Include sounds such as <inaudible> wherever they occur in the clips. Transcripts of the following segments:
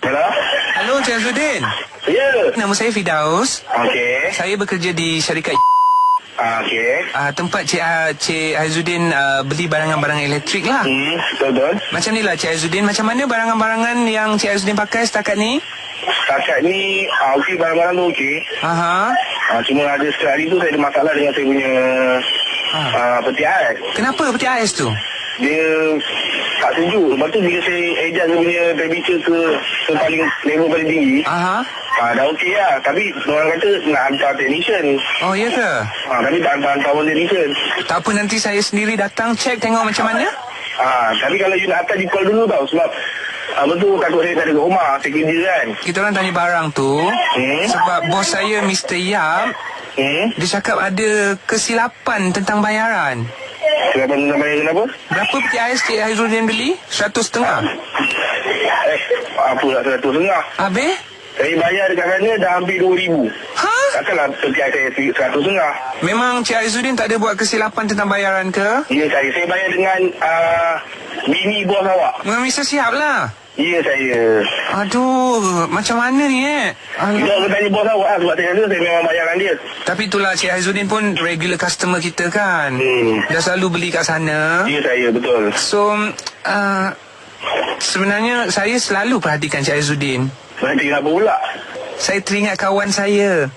Hello? Halo Encik Azudin. Ya. Nama saya Fidaus. Okey. Saya bekerja di syarikat Ah, Okey. uh, tempat Cik, uh, Cik Azuddin uh, beli barangan-barangan elektrik lah. Hmm, betul. Macam ni lah Cik Azuddin. Macam mana barangan-barangan yang Cik Azuddin pakai setakat ni? Setakat ni, ah, okey barang-barang tu okey. Aha. Ah, cuma ada sekali tu saya ada masalah dengan saya punya Ah. ah, peti ais. Kenapa peti ais tu? Dia tak sejuk. Lepas tu bila saya adjust dia punya temperature ke, ke paling level paling tinggi, Aha. ah, dah okey lah. Tapi orang kata nak hantar technician. Oh ya ke? Ah, tapi tak hantar-hantar pun technician. Tak apa nanti saya sendiri datang cek tengok macam mana. Ah, tapi kalau you nak hantar, you call dulu tau. Sebab apa tu takut saya tak ada kat rumah. Saya kerja kan. Kita orang tanya barang tu Hmm. sebab bos saya Mr. Yap Hmm? dia cakap ada kesilapan tentang bayaran. Kenapa nak bayar kenapa? Berapa peti ais Cik Haizudin beli? Seratus setengah. Eh, apa nak seratus setengah? Habis? Saya bayar dekat sana dah hampir RM2,000. Ha? Takkanlah peti ais saya seratus setengah. Memang Cik Aizuddin tak ada buat kesilapan tentang bayaran ke? Ya saya. Saya bayar dengan uh, bini bos awak. Mr. Siap lah. Ya saya. Aduh, macam mana ni eh? Kita akan tanya bos awak lah. Sebab saya rasa saya memang bayar dengan dia. Tapi itulah Cik Aizuddin pun regular customer kita kan. Hmm. Dah selalu beli kat sana. Ya saya betul. So, uh, sebenarnya saya selalu perhatikan Cik Aizuddin. Berarti kenapa pula? Saya teringat kawan saya.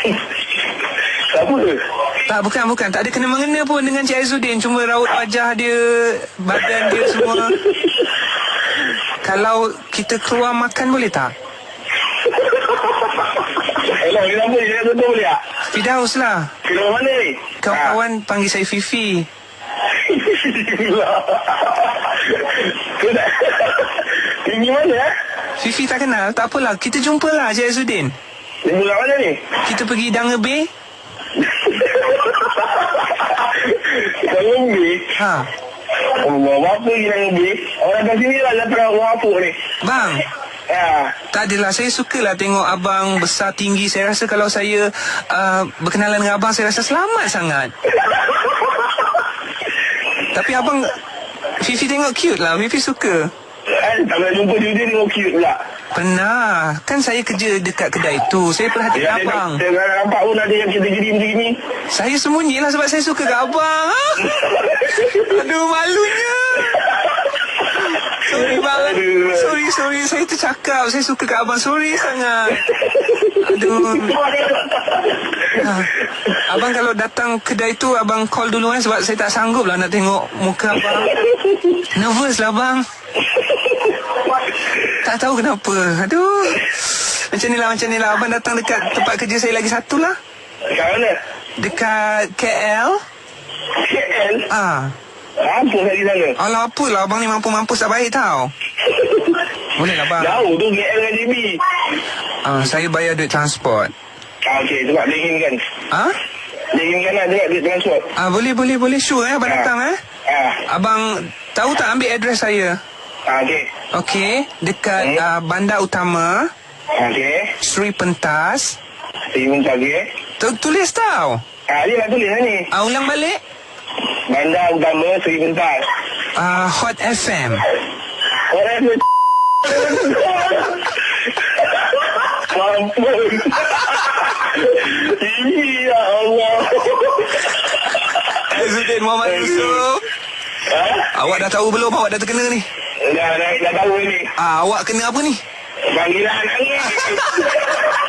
<laughs> Siapa tu? Tak, bukan, bukan. Tak ada kena-mengena pun dengan Cik Aizuddin. Cuma raut wajah dia, badan dia semua. <laughs> Kalau kita keluar makan boleh tak? Hello, kenapa ni? Saya tutup boleh tak? Fidaus lah. Film mana ni? Kawan-kawan panggil saya Fifi. Kau. Tinggi mana eh? Fifi tak kenal? Tak apalah. Kita jumpa lah Cik Aizuddin. Dia bulan mana ni? Kita pergi Danga Bay. <laughs> Kau ngombe? Ha. Allah, apa lagi nak ngombe? Orang kat sini lah datang orang apa ni? Bang, Ya. tak adalah. Saya sukalah tengok abang besar tinggi. Saya rasa kalau saya uh, berkenalan dengan abang, saya rasa selamat sangat. <laughs> Tapi abang, Fifi tengok cute lah. Fifi suka. Kan, tak pernah jumpa dia, dia tengok cute pula. Pernah. Kan saya kerja dekat kedai tu. Saya perhatikan Ya, abang. saya, saya nampak pun ada yang kita jadi macam ni. Saya sembunyilah sebab saya suka kat abang. Ha? <laughs> Aduh, malunya. Sorry bang. Aduh. Sorry, sorry. Saya suka kat abang. Sorry sangat. Aduh. Ha. Abang kalau datang kedai tu, abang call dulu kan sebab saya tak sanggup lah nak tengok muka abang. Nervous lah bang. Tak tahu kenapa. Aduh. Macam ni lah, macam ni lah. Abang datang dekat tempat kerja saya lagi satu lah. Kat mana? Dekat KL. KL? Ah. Apa lagi sana? Alah apalah abang ni mampu-mampu tak baik tau. Boleh lah bang. Jauh tu KL dengan JB. Ah, saya bayar duit transport. Ah, Okey, sebab dia inginkan. Ah? Dia inginkan lah dia dia transport. Ah boleh boleh boleh sure eh abang Ah. datang eh. Ah, Abang tahu tak ambil adres saya? ah okey. Okey, dekat Hmm. uh, bandar utama Okey. Sri Pentas. Minta okey. Tu, tulis tau. Ah, dia nak tulis lah ni. Ah, ulang balik. Bandar Utama Seri Bentas. Ah, Hot FM. Orang tu Mampus. Ini ya Allah. Azuddin Muhammad Yusuf. Ha? Awak dah tahu belum awak dah terkena ni? Dah, dah, dah tahu ni. Ah, awak kena apa ni? Panggilan angin. <laughs>